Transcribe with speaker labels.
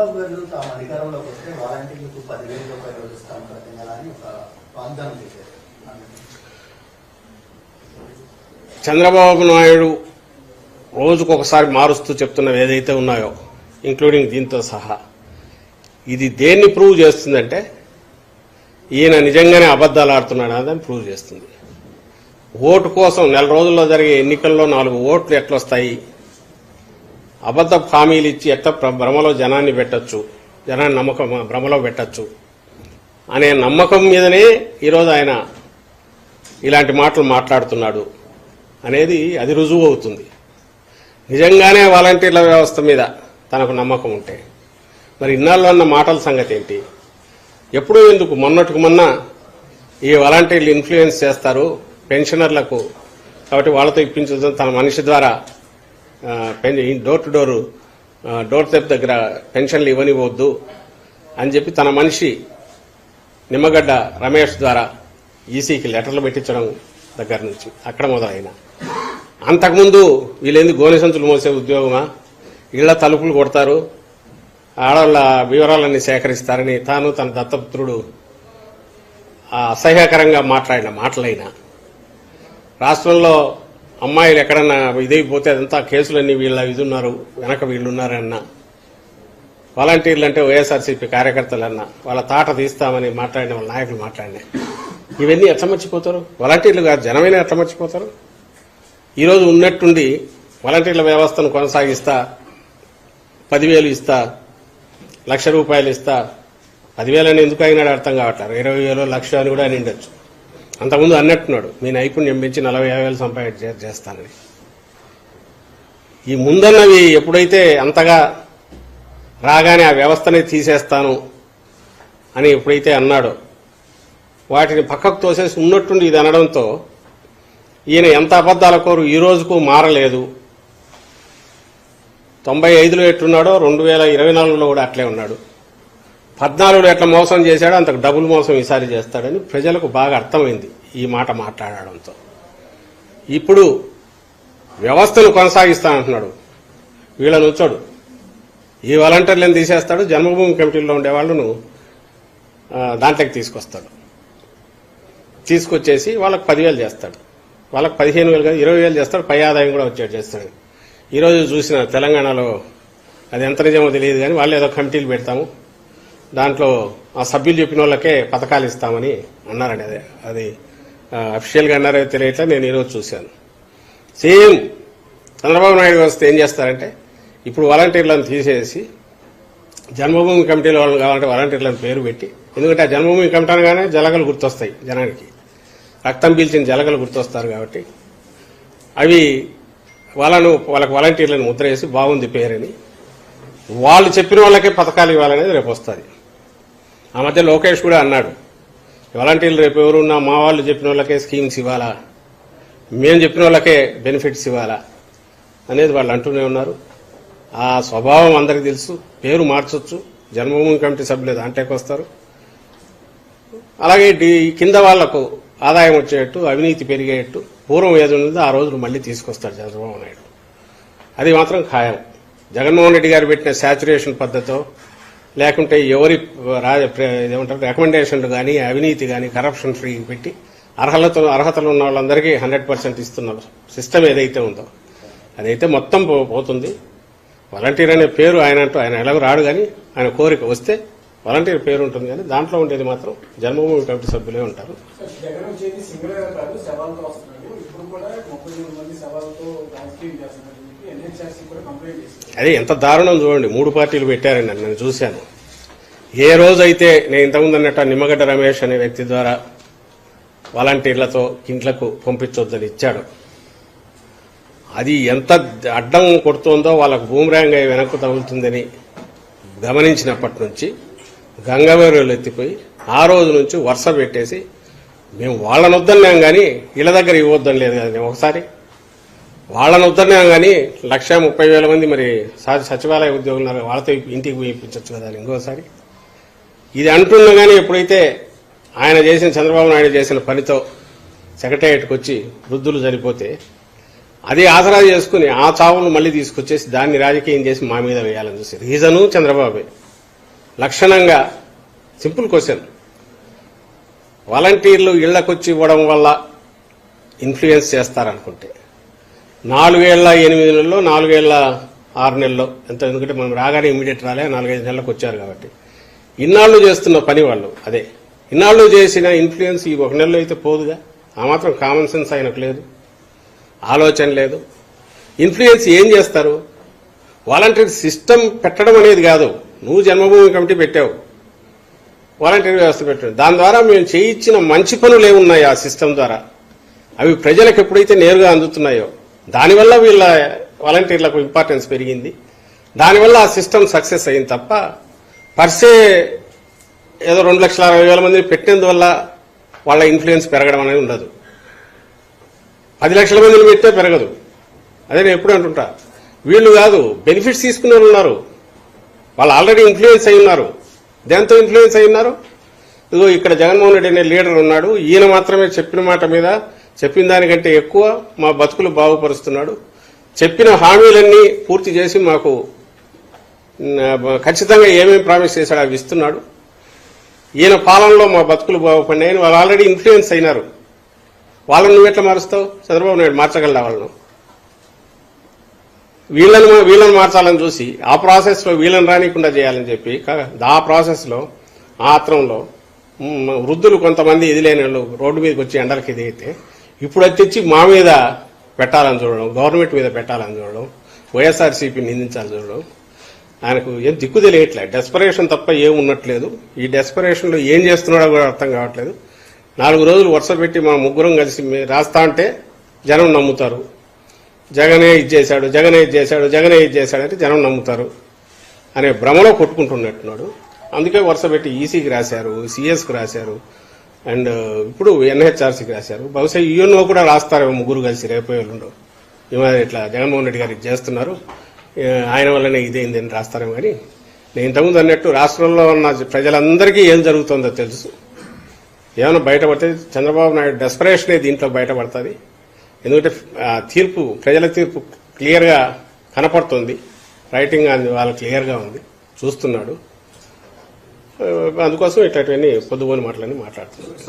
Speaker 1: చంద్రబాబు గారు తాము అధికారంలోకి వస్తే వాలంటీర్లకు పదివేల రూపాయలు ఇస్తాం ప్రతి నెల అని ఒక వాగ్దానం చేశారు.
Speaker 2: చంద్రబాబు నాయుడు రోజుకొకసారి మారుస్తూ చెప్తున్నవి ఏదైతే ఉన్నాయో ఇంక్లూడింగ్ దీంతో సహా. ఇది దేన్ని ప్రూవ్ చేస్తుందంటే ఈయన నిజంగానే అబద్ధాలు ఆడుతున్నాడు అని ప్రూవ్ చేస్తుంది. ఓటు కోసం నెల రోజుల్లో జరిగే ఎన్నికల్లో నాలుగు ఓట్లు ఎట్లొస్తాయి? అబద్ధ హామీలు ఇచ్చి ఎట్ట భ్రమలో జనాన్ని పెట్టొచ్చు జనాన్ని నమ్మకం భ్రమలో పెట్టచ్చు అనే నమ్మకం మీదనే ఈరోజు ఆయన ఇలాంటి మాటలు మాట్లాడుతున్నాడు అనేది అది రుజువు అవుతుంది. నిజంగానే వాలంటీర్ల వ్యవస్థ మీద తనకు నమ్మకం ఉంటే మరి ఇన్నాళ్ళు అన్న మాటల సంగతి ఏంటి? ఎప్పుడూ ఎందుకు? మొన్నటికి మొన్న ఈ వాలంటీర్లు ఇన్ఫ్లుయెన్స్ చేస్తారు పెన్షనర్లకు కాబట్టి వాళ్ళతో ఇప్పించడం తన మనిషి ద్వారా door to door door step దగ్గర పెన్షన్లు ఇవ్వనివ్వద్దు అని చెప్పి తన మనిషి నిమ్మగడ్డ రమేష్ ద్వారా ఈసీకి లెటర్లు పెట్టించడం దగ్గర నుంచి అక్కడ మొదలైన. అంతకుముందు వీళ్ళేంది గోనె సంచులు మోసే ఉద్యోగమా? ఇళ్ళ తలుపులు కొడతారు ఆడవాళ్ళ వివరాలన్నీ సేకరిస్తారని తాను తన దత్తపుత్రుడు అసహ్యకరంగా మాట్లాడిన మాటలైన. రాష్ట్రంలో అమ్మాయిలు ఎక్కడన్నా ఇదైపోతే అదంతా కేసులన్నీ వీళ్ళ ఇది ఉన్నారు వెనక వీళ్ళు ఉన్నారన్నా వాలంటీర్లు అంటే వైఎస్ఆర్సీపీ కార్యకర్తలన్నా. వాళ్ళ తాట తీస్తామని మాట్లాడిన వాళ్ళ నాయకులు మాట్లాడినాయి. ఇవన్నీ ఎట్లా మర్చిపోతారు వాలంటీర్లు కాదు జనమైన ఎట్లా మర్చిపోతారు ఈరోజు ఉన్నట్టుండి వాలంటీర్ల వ్యవస్థను కొనసాగిస్తా పదివేలు ఇస్తా లక్ష రూపాయలు ఇస్తా పదివేలని ఎందుకు అయినాడు అర్థం కావట్లేదు. ఇరవై వేలు లక్ష అని కూడా అని ఉండొచ్చు. అంతకుముందు అన్నట్టున్నాడు మీ నైపుణ్యం పెంచి నలభై యాభై వేలు సంపాదించే చేస్తానని. ఈ ముందన్నవి ఎప్పుడైతే అంతగా రాగానే ఆ వ్యవస్థనే తీసేస్తాను అని ఎప్పుడైతే అన్నాడో వాటిని పక్కకు తోసేసి ఉన్నట్టుండి ఇది అనడంతో ఈయన ఎంత అబద్దాల కోరు ఈ రోజుకు మారలేదు. తొంభై ఐదులో ఎట్టున్నాడో రెండు వేల ఇరవై నాలుగులో కూడా అట్లే ఉన్నాడు. పద్నాలుగులో ఎట్లా మోసం చేశాడో అంతకు డబుల్ మోసం ఈసారి చేస్తాడని ప్రజలకు బాగా అర్థమైంది ఈ మాట మాట్లాడడంతో. ఇప్పుడు వ్యవస్థను కొనసాగిస్తానంటున్నాడు. వీళ్ళని ఉంచాడు. ఈ వాలంటీర్లను తీసేస్తాడు. జన్మభూమి కమిటీలో ఉండే వాళ్ళను దాంట్లోకి తీసుకొస్తాడు. తీసుకొచ్చేసి వాళ్ళకి పదివేలు చేస్తాడు. వాళ్ళకి పదిహేను వేలు కాదు ఇరవై వేలు చేస్తాడు. పై ఆదాయం కూడా వచ్చేట్టు చేస్తాడు. ఈరోజు చూసిన తెలంగాణలో అది ఎంత నిజమో తెలియదు కానీ వాళ్ళు ఏదో కమిటీలు పెడతాము. దాంట్లో ఆ సభ్యులు చెప్పిన వాళ్ళకే పథకాలు ఇస్తామని అన్నారండి. అదే అది అఫీషియల్గా అన్నారో తెలియట్లే నేను ఈరోజు చూశాను. సేమ్ చంద్రబాబు నాయుడు వస్తే ఏం చేస్తారంటే ఇప్పుడు వాలంటీర్లను తీసేసి జన్మభూమి కమిటీలో వాళ్ళు కావాలంటే వాలంటీర్లను పేరు పెట్టి ఎందుకంటే ఆ జన్మభూమి కమిటీ అనగానే జలగలు గుర్తొస్తాయి జనానికి. రక్తం పీల్చిన జలగలు గుర్తొస్తారు కాబట్టి అవి వాళ్ళను వాళ్ళకి వాలంటీర్లను ముద్ర వేసి బాగుంది పేరని వాళ్ళు చెప్పిన వాళ్ళకే పథకాలు ఇవ్వాలనేది రేపు వస్తుంది. ఆ మధ్య లోకేష్ కూడా అన్నాడు వాలంటీర్లు రేపు ఎవరున్నా మా వాళ్ళు చెప్పిన వాళ్ళకే స్కీమ్స్ ఇవ్వాలా? మేము చెప్పిన వాళ్ళకే బెనిఫిట్స్ ఇవ్వాలా? అనేది వాళ్ళు అంటూనే ఉన్నారు. ఆ స్వభావం అందరికి తెలుసు. పేరు మార్చొచ్చు. జన్మభూమి కమిటీ సభ్యులు దాంట్లోకి వస్తారు. అలాగే కింద వాళ్ళకు ఆదాయం వచ్చేటట్టు అవినీతి పెరిగేటట్టు పూర్వం ఏది ఉన్నదో ఆ రోజులు మళ్ళీ తీసుకొస్తారు చంద్రబాబు నాయుడు. అది మాత్రం ఖాయం. జగన్మోహన్ రెడ్డి గారు పెట్టిన శాచురేషన్ పద్ధతితో లేకుంటే ఎవరి రాజ ఏమంటారు రికమెండేషన్లు కానీ అవినీతి కానీ కరప్షన్ ఫ్రీ పెట్టి అర్హతలు అర్హతలు ఉన్న వాళ్ళందరికీ హండ్రెడ్ పర్సెంట్ ఇస్తున్నారు సిస్టమ్ ఏదైతే ఉందో. అదైతే మొత్తం పో- పోతుంది. వాలంటీర్ అనే పేరు ఆయన అంటూ ఆయన ఎలాగో రాడు కానీ ఆయన కోరిక వస్తే వాలంటీర్ పేరు ఉంటుంది కానీ దాంట్లో ఉండేది మాత్రం జన్మభూమి కమిటీ సభ్యులే ఉంటారు.
Speaker 3: సింగిల్ కాదు సవాల్తో వస్తున్నాడు. ఇప్పుడు కూడా ముప్పై మంది
Speaker 2: అదే ఎంత దారుణం చూడండి. మూడు పార్టీలు పెట్టారండి నేను చూశాను. ఏ రోజైతే నేను ఇంతకుముందు అన్నట్టు నిమ్మగడ్డ రమేష్ అనే వ్యక్తి ద్వారా వాలంటీర్లతో ఇంట్లకు పంపించొద్దని ఇచ్చాడు. అది ఎంత అడ్డం కొడుతుందో వాళ్ళకు బూమరాంగ్ అయి వెనక్కు తగులుతుందని గమనించినప్పటి నుంచి గంగవేరులు ఎత్తిపోయి ఆ రోజు నుంచి వరుస పెట్టేసి మేము వాళ్ళని వద్దన్నాం కానీ ఇళ్ళ దగ్గర ఇవ్వద్దని లేదు కదా ఒకసారి వాళ్ళని వద్దన్నా కానీ లక్ష ముప్పై వేల మంది మరి సచివాలయ ఉద్యోగులు ఉన్నారు వాళ్ళతో ఇంటికి పోయించవచ్చు కదా అని ఇంకోసారి. ఇది అంటున్నా కానీ ఎప్పుడైతే ఆయన చేసిన చంద్రబాబు నాయుడు చేసిన పనితో సెక్రటేరియట్కి వచ్చి వృద్ధులు సరిపోతే అది ఆసరా చేసుకుని ఆ చావును మళ్ళీ తీసుకొచ్చేసి దాన్ని రాజకీయం చేసి మా మీద వేయాలని చూసి రీజను చంద్రబాబే. లక్షణంగా సింపుల్ క్వశ్చన్. వాలంటీర్లు ఇళ్ళకొచ్చి ఇవ్వడం వల్ల ఇన్ఫ్లుయెన్స్ చేస్తారనుకుంటే నాలుగేళ్ళ ఎనిమిది నెలల్లో నాలుగేళ్ళ ఆరు నెలల్లో. ఎంత ఎందుకంటే మనం రాగానే ఇమీడియట్ రాలే నాలుగైదు నెలలకు వచ్చారు కాబట్టి. ఇన్నాళ్ళు చేస్తున్న పని వాళ్ళు అదే. ఇన్నాళ్ళు చేసిన ఇన్ఫ్లుయెన్స్ ఈ ఒక నెలలో అయితే పోదుగా? ఆ మాత్రం కామన్ సెన్స్ ఆయనకు లేదు. ఆలోచన లేదు. ఇన్ఫ్లుయెన్స్ ఏం చేస్తారు? వాలంటీర్ సిస్టమ్ పెట్టడం అనేది కాదు. నువ్వు జన్మభూమి కమిటీ పెట్టావు. వాలంటీర్ వ్యవస్థ పెట్టాడు. దాని ద్వారా మేము చేయించిన మంచి పనులు ఏమున్నాయి ఆ సిస్టమ్ ద్వారా? అవి ప్రజలకు ఎప్పుడైతే నేరుగా అందుతున్నాయో? దానివల్ల వీళ్ళ వాలంటీర్లకు ఇంపార్టెన్స్ పెరిగింది. దానివల్ల ఆ సిస్టమ్ సక్సెస్ అయింది తప్ప పర్సే ఏదో రెండు లక్షల అరవై వేల మందిని పెట్టినందువల్ల వాళ్ళ ఇన్ఫ్లుయెన్స్ పెరగడం అనేది ఉండదు. పది లక్షల మందిని పెట్టే పెరగదు. అదే నేను ఎప్పుడు అంటుంటా వీళ్ళు కాదు బెనిఫిట్స్ తీసుకునే వాళ్ళు ఉన్నారు. వాళ్ళు ఆల్రెడీ ఇన్ఫ్లుయెన్స్ అయి ఉన్నారు. దేంతో ఇన్ఫ్లుయెన్స్ అయి ఉన్నారు? ఇదిగో ఇక్కడ జగన్మోహన్ రెడ్డి అనే లీడర్ ఉన్నాడు. ఈయన మాత్రమే చెప్పిన మాట మీద చెప్పిన దానికంటే ఎక్కువ మా బతుకులు బాగుపరుస్తున్నాడు. చెప్పిన హామీలన్నీ పూర్తి చేసి మాకు ఖచ్చితంగా ఏమేమి ప్రామిస్ చేశాడు అవి ఇస్తున్నాడు. ఈయన పాలనలో మా బతుకులు బాగుపడినాయని వాళ్ళు ఆల్రెడీ ఇన్ఫ్లుయెన్స్ అయినారు. వాళ్ళని నువ్వు ఎట్లా మారుస్తావు? చంద్రబాబు నాయుడు మార్చగలరా వాళ్ళను? వీళ్ళని మా- వీళ్ళని మార్చాలని చూసి ఆ ప్రాసెస్లో వీళ్ళని రానికుండా చేయాలని చెప్పి ఆ ప్రాసెస్లో ఆత్రంలో వృద్ధులు కొంతమంది ఇది లేని వాళ్ళు రోడ్డు మీదకి వచ్చి ఎండలకి దిగితే ఇప్పుడు అది తెచ్చి మా మీద పెట్టాలని చూడడం గవర్నమెంట్ మీద పెట్టాలని చూడడం వైఎస్ఆర్సీపీ నిందించాలని చూడడం ఆయనకు ఏం దిక్కు తెలియట్లేదు. డెస్పరేషన్ తప్ప ఏం ఉన్నట్లేదు. ఈ డెస్పరేషన్లో ఏం చేస్తున్నాడో కూడా అర్థం కావట్లేదు. నాలుగు రోజులు వరుస పెట్టి మా ముగ్గురం కలిసి రాస్తా అంటే జనం నమ్ముతారు. జగనే ఇది చేశాడు జగనే ఇది చేశాడు జగనే ఇది చేశాడు అంటే జనం నమ్ముతారు అనే భ్రమలో కొట్టుకుంటున్నట్టున్నాడు. అందుకే వరుస పెట్టి ఈసీకి రాశారు సిఎస్కి రాశారు. అండ్ ఇప్పుడు ఎన్హెచ్ఆర్సీకి రాశారు. బహుశా యూఎన్ఓ కూడా రాస్తారేమో ముగ్గురు కలిసి రేపు ఎల్లుండో. ఈ ఇట్లా జగన్మోహన్ రెడ్డి గారికి చేస్తున్నారు. ఆయన వల్లనే ఇదేంది అని రాస్తారేమో కానీ నేను ఇంతకుముందు అన్నట్టు రాష్ట్రంలో ఉన్న ప్రజలందరికీ ఏం జరుగుతుందో తెలుసు. ఏమైనా బయటపడితే చంద్రబాబు నాయుడు డెస్పరేషనే దీంట్లో బయటపడుతుంది. ఎందుకంటే ఆ తీర్పు ప్రజల తీర్పు క్లియర్గా కనపడుతుంది. రైటింగ్ అది వాళ్ళ క్లియర్గా ఉంది. చూస్తున్నాడు. అందుకోసం ఇట్లాంటివన్నీ పొద్దుబోని మాటలన్నీ మాట్లాడుతున్నాం.